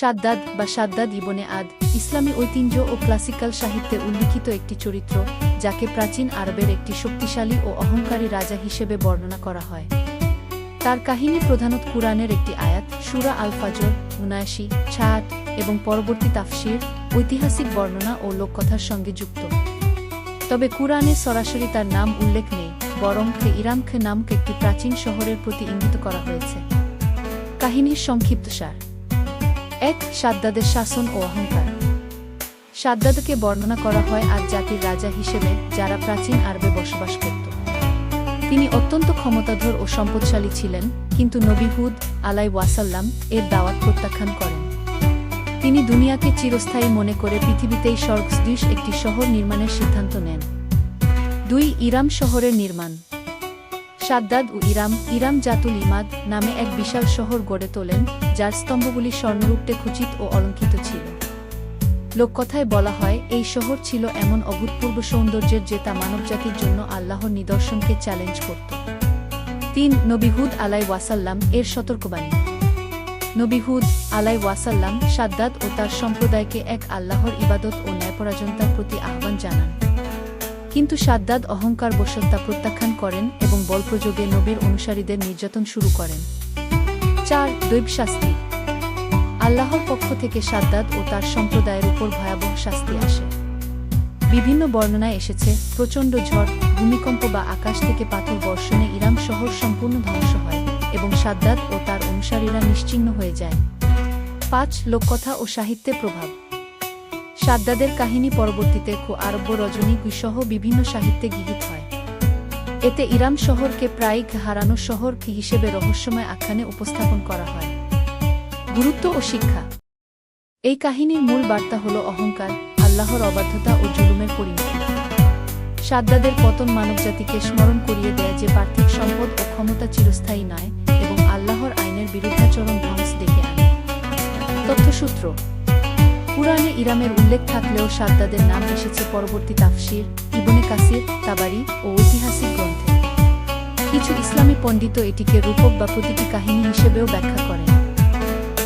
সাদ্দাদ বা সাদ্দাদ ইবনে আদ, ইসলামী ঐতিহ্য ও ক্লাসিক্যাল সাহিত্যে উল্লিখিত একটি চরিত্র, যাকে প্রাচীন আরবের একটি শক্তিশালী ও অহংকারী রাজা হিসেবে বর্ণনা করা হয়। তার কাহিনী প্রধানত কুরআনের একটি আয়াত, সুরা আল ফাজর উনায়াশি ছাট এবং পরবর্তী তাফসির, ঐতিহাসিক বর্ণনা ও লোককথার সঙ্গে যুক্ত। তবে কুরআনে সরাসরি তার নাম উল্লেখ নেই, বরং খে ইরামখে নামক একটি প্রাচীন শহরের প্রতি ইঙ্গিত করা হয়েছে। কাহিনীর সংক্ষিপ্তসার। এক সাদ্দাদের শাসন ও অহংকার। সাদ্দাদকে বর্ণনা করা হয় আজ জাতির রাজা হিসেবে যারা প্রাচীন আরবে বসবাস করত। তিনি অত্যন্ত ক্ষমতাধর ও সম্পদশালী ছিলেন, কিন্তু নবিহুদ আলাই ওয়াসাল্লাম এর দাওয়াত প্রত্যাখ্যান করেন। তিনি দুনিয়াকে চিরস্থায়ী মনে করে পৃথিবীতেই স্বর্গসদৃশ একটি শহর নির্মাণের সিদ্ধান্ত নেন। দুই ইরাম শহরের নির্মাণ। সাদ্দাদ ও ইরাম ইরাম জাতুল ইমাদ নামে এক বিশাল শহর গড়ে তোলেন, যার স্তম্ভগুলি স্বর্ণরূপে খচিত ও অলঙ্কিত ছিল। লোককথায় বলা হয়, এই শহর ছিল এমন অভূতপূর্ব সৌন্দর্যের যে তা মানবজাতির জন্য আল্লাহর নিদর্শনকে চ্যালেঞ্জ করত। তিন নবিহুদ আলাই ওয়াসাল্লাম এর সতর্কবাণী। নবিহুদ আলাই ওয়াসাল্লাম সাদ্দাদ ও তার সম্প্রদায়কে এক আল্লাহর ইবাদত ও ন্যায়পরাজনতার প্রতি আহ্বান জানান। কিন্তু সাদ্দাদ অহংকার বসত্তা প্রত্যাখ্যান করেন এবং বলপ্রযোগে নবীর অনুসারীদের নির্যাতন শুরু করেন। চার, দৈব শাস্তি। আল্লাহর পক্ষ থেকে সাদ্দাদ ও তার সম্প্রদায়ের উপর ভয়াবহ শাস্তি আসে। বিভিন্ন বর্ণনায় এসেছে, প্রচণ্ড ঝড়, ভূমিকম্প বা আকাশ থেকে পাথর বর্ষণে ইরাম শহর সম্পূর্ণ ধ্বংস হয় এবং সাদ্দাদ ও তার অনুসারীরা নিশ্চিহ্ন হয়ে যায়। পাঁচ, লোককথা ও সাহিত্যের প্রভাব। সাদ্দাদের কাহিনী পরবর্তীতে খো আরব্য রজনী সহ বিভিন্ন সাহিত্যে গৃহীত হয়। এতে ইরাম শহরকে প্রায় হারানো শহর হিসেবে রহস্যময় আখ্যানে উপস্থাপন করা হয়। গুরুত্ব ও শিক্ষা। এই কাহিনীর মূল বার্তা হল অহংকার, আল্লাহর অবাধ্যতা ও জুলুমের পরিণতি। সাদ্দাদের পতন মানবজাতিকে স্মরণ করিয়ে দেয় যে পার্থিব সম্পদ ও ক্ষমতা চিরস্থায়ী নয় এবং আল্লাহর আইনের বিরুদ্ধাচরণ ধ্বংস ডেকে আনে। তথ্যসূত্র পুরাণে ইরামের উল্লেখ থাকলেও সাদ্দাদের নাম এসেছে পরবর্তী তাফসির ইবনে কাসির, তাবারি ও ঐতিহাসিক গ্রন্থে। কিছু ইসলামী পণ্ডিত এটিকে রূপক বা প্রতিটি কাহিনী হিসেবেও ব্যাখ্যা করেন।